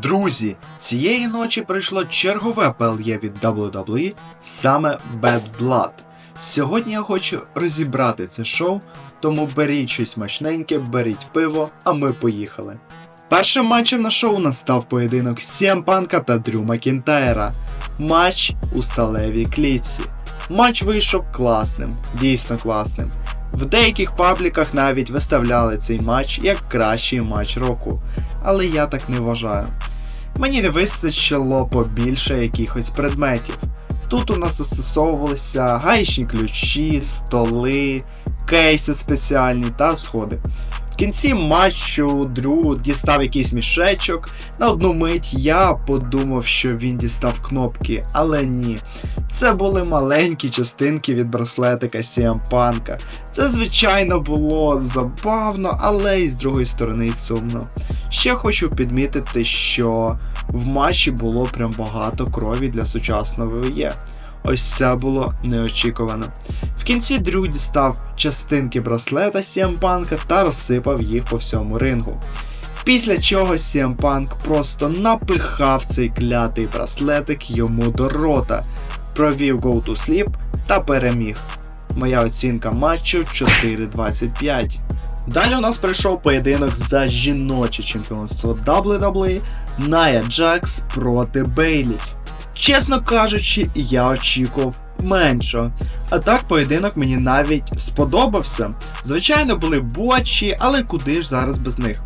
Друзі, цієї ночі прийшло чергове PLE від WWE, саме Bad Blood. Сьогодні я хочу розібрати це шоу, тому беріть щось смачненьке, беріть пиво, а ми поїхали. Першим матчем на шоу настав поєдинок CM Панка та Дрю Макінтайра. Матч у сталевій клітці. Матч вийшов класним, дійсно класним. В деяких пабліках навіть виставляли цей матч як кращий матч року, але я так не вважаю. Мені не вистачило побільше якихось предметів. Тут у нас застосовувалися гаїчні ключі, столи, кейси спеціальні та сходи. Кінці матчу Дрю дістав якийсь мішечок. На одну мить я подумав, що він дістав кнопки, але ні. Це були маленькі частинки від браслетика CM Панка. Це, звичайно, було забавно, але і з другої сторони сумно. Ще хочу підмітити, що в матчі було прям багато крові для сучасного ВВЄ. Ось це було неочікувано. В кінці Дрю дістав частинки браслета CM Панка та розсипав їх по всьому рингу. Після чого CM Punk просто напихав цей клятий браслетик йому до рота, провів Go to Sleep та переміг. Моя оцінка матчу 4.25. Далі у нас прийшов поєдинок за жіноче чемпіонство WWE Nia Jax проти Бейлі. Чесно кажучи, я очікував меншого. А так поєдинок мені навіть сподобався. Звичайно, були бочі, але куди ж зараз без них.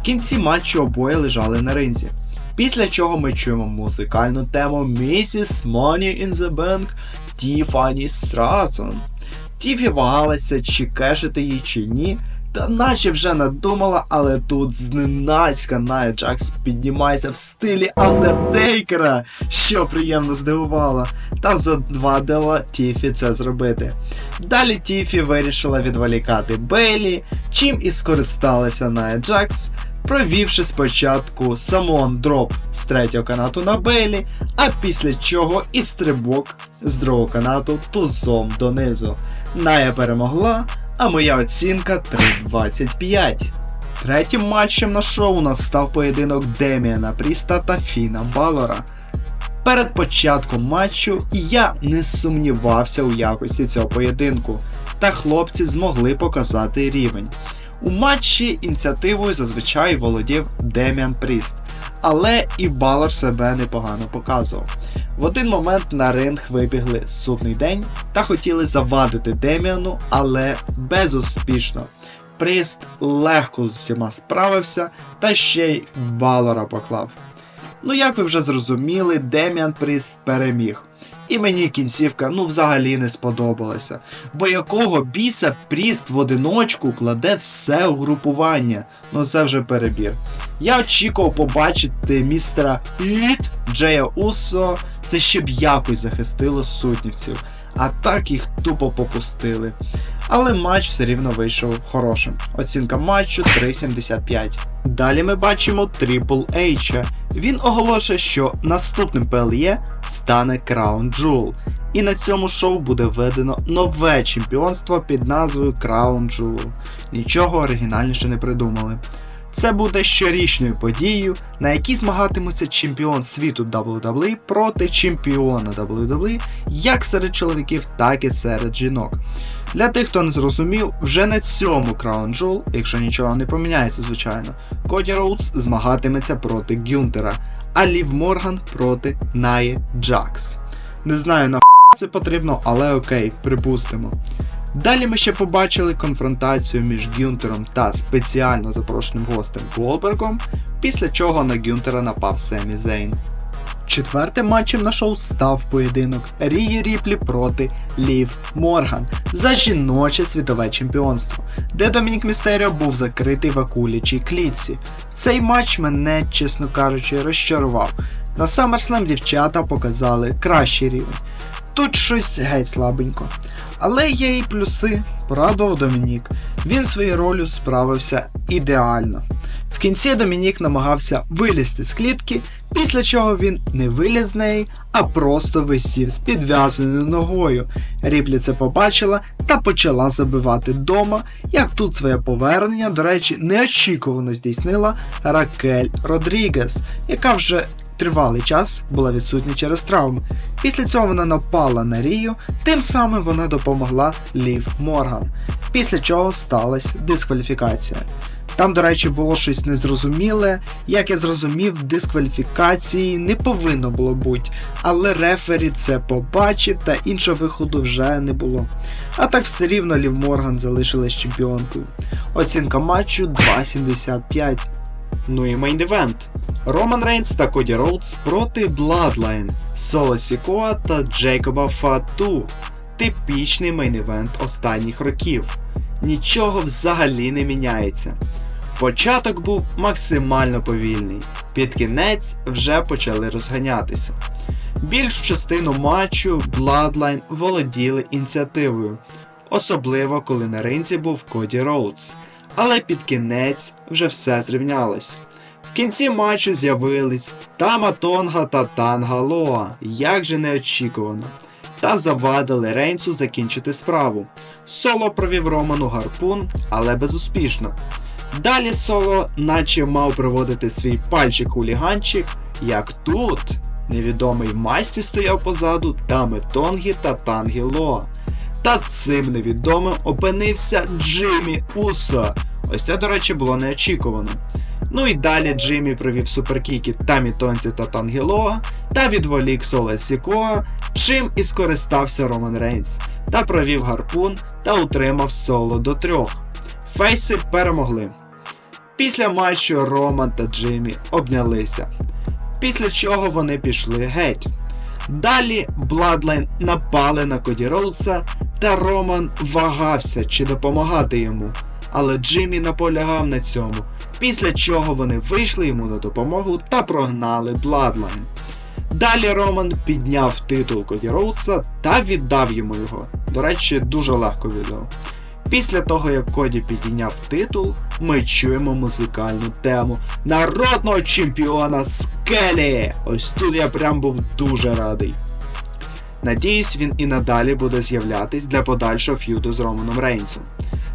В кінці матчу обоє лежали на ринзі. Після чого ми чуємо музикальну тему Mrs. Money in the Bank Тіфані Стратон. Тіфі вагалася, чи кешити її, чи ні. Та наче вже надумала, але тут зненацька Ная Джакс піднімається в стилі Андертейкера, що приємно здивувало, та задвадила Тіфі це зробити. Далі Тіфі вирішила відволікати Бейлі, чим і скористалася Ная Джакс, провівши спочатку самон дроп з третього канату на Бейлі, а після чого і стрибок з другого канату тузом донизу. Ная перемогла, а моя оцінка 3.25. Третім матчем на шоу нас став поєдинок Деміана Пріста та Фіна Балора. Перед початком матчу я не сумнівався у якості цього поєдинку, та хлопці змогли показати рівень. У матчі ініціативою зазвичай володів Деміан Пріст, але і Балор себе непогано показував. В один момент на ринг вибігли судний день та хотіли завадити Деміану, але безуспішно. Прист легко з усіма справився та ще й Балора поклав. Ну, як ви вже зрозуміли, Деміан Пріст переміг. І мені кінцівка ну взагалі не сподобалася. Бо якого біса Пріст в одиночку кладе все у групування. Ну це вже перебір. Я очікував побачити містера Іт Джея Усо, це ще б якось захистило сутнівців. А так їх тупо попустили. Але матч все рівно вийшов хорошим. Оцінка матчу 3.75. Далі ми бачимо Triple H. Він оголошує, що наступним ПЛЄ стане Crown Jewel. І на цьому шоу буде введено нове чемпіонство під назвою Crown Jewel. Нічого оригінальніше не придумали. Це буде щорічною подією, на якій змагатимуться чемпіон світу WWE проти чемпіона WWE як серед чоловіків, так і серед жінок. Для тих, хто не зрозумів, вже на цьому Crown Jewel, якщо нічого не поміняється, звичайно, Коді Роудс змагатиметься проти Гюнтера, а Лів Морган проти Наї Джакс. Не знаю на це потрібно, але окей, припустимо. Далі ми ще побачили конфронтацію між Гюнтером та спеціально запрошеним гостем Голбергом, після чого на Гюнтера напав Семі Зейн. Четвертим матчем на шоу став поєдинок Рії Ріплі проти Лів Морган за жіноче світове чемпіонство, де Домінік Містеріо був закритий в акулячій клітці. Цей матч мене, чесно кажучи, розчарував. На SummerSlam дівчата показали кращий рівень. Тут щось геть слабенько. Але є і плюси, порадував Домінік. Він своєю ролью справився ідеально. В кінці Домінік намагався вилізти з клітки, після чого він не виліз з неї, а просто висів з підв'язаною ногою. Ріплі це побачила та почала забивати дома, як тут своє повернення, до речі, неочікувано здійснила Ракель Родрігес, яка вже тривалий час була відсутня через травми. Після цього вона напала на Рію, тим самим вона допомогла Лів Морган, після чого сталася дискваліфікація. Там, до речі, було щось незрозуміле. Як я зрозумів, дискваліфікації не повинно було бути, але рефері це побачив та іншого виходу вже не було. А так все рівно Лів Морган залишилась чемпіонкою. Оцінка матчу 2.75. Ну і мейн-івент. Роман Рейнс та Коді Роудс проти Bloodline, Соло Сікоа та Джейкоба Фату. Типічний мейн-івент останніх років. Нічого взагалі не міняється. Початок був максимально повільний. Під кінець вже почали розганятися. Більшу частину матчу Bloodline володіли ініціативою, особливо коли на ринці був Коді Роудс. Але під кінець вже все зрівнялось. В кінці матчу з'явились Тама Тонга та Танга Лоа, як же неочікувано, та завадили Рейнсу закінчити справу. Соло провів Роману гарпун, але безуспішно. Далі Соло наче мав проводити свій пальчик-хуліганчик, як тут невідомий Масті стояв позаду Тами Тонгі та Тангі Лоа. Та цим невідомим опинився Джиммі Усо. Ось це, до речі, було неочікувано. Ну і далі Джиммі провів суперкіки Тамі Тонсі та Тангелоа та відволік Соле Сікоа, чим і скористався Роман Рейнс, та провів гарпун та утримав соло до трьох. Фейси перемогли. Після матчу Роман та Джиммі обнялися. Після чого вони пішли геть. Далі Bloodline напали на Коді Роудса, та Роман вагався чи допомагати йому. Але Джиммі наполягав на цьому, після чого вони вийшли йому на допомогу та прогнали Bloodline. Далі Роман підняв титул Коді Роудса та віддав йому його. До речі, дуже легко віддав. Після того, як Коді підійняв титул, ми чуємо музикальну тему народного чемпіона Скелі. Ось тут я прям був дуже радий. Надіюсь, він і надалі буде з'являтись для подальшого ф'юду з Романом Рейнсом.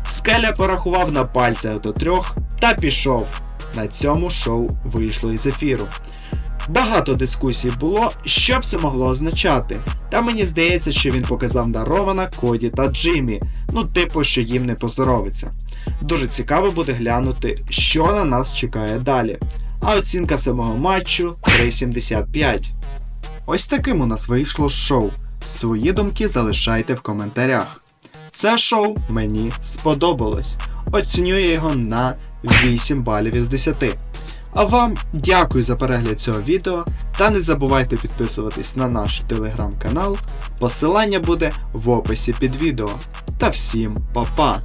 Скеля порахував на пальцях до трьох та пішов. На цьому шоу вийшло із ефіру. Багато дискусій було, що б це могло означати. Та мені здається, що він показав на Романа, Коді та Джиммі. Ну, типу, що їм не поздоровиться. Дуже цікаво буде глянути, що на нас чекає далі. А оцінка самого матчу 3.75. Ось таким у нас вийшло шоу. Свої думки залишайте в коментарях. Це шоу мені сподобалось. Оцінюю його на 8 балів із 10. А вам дякую за перегляд цього відео та не забувайте підписуватись на наш телеграм-канал. Посилання буде в описі під відео. Та всім па-па!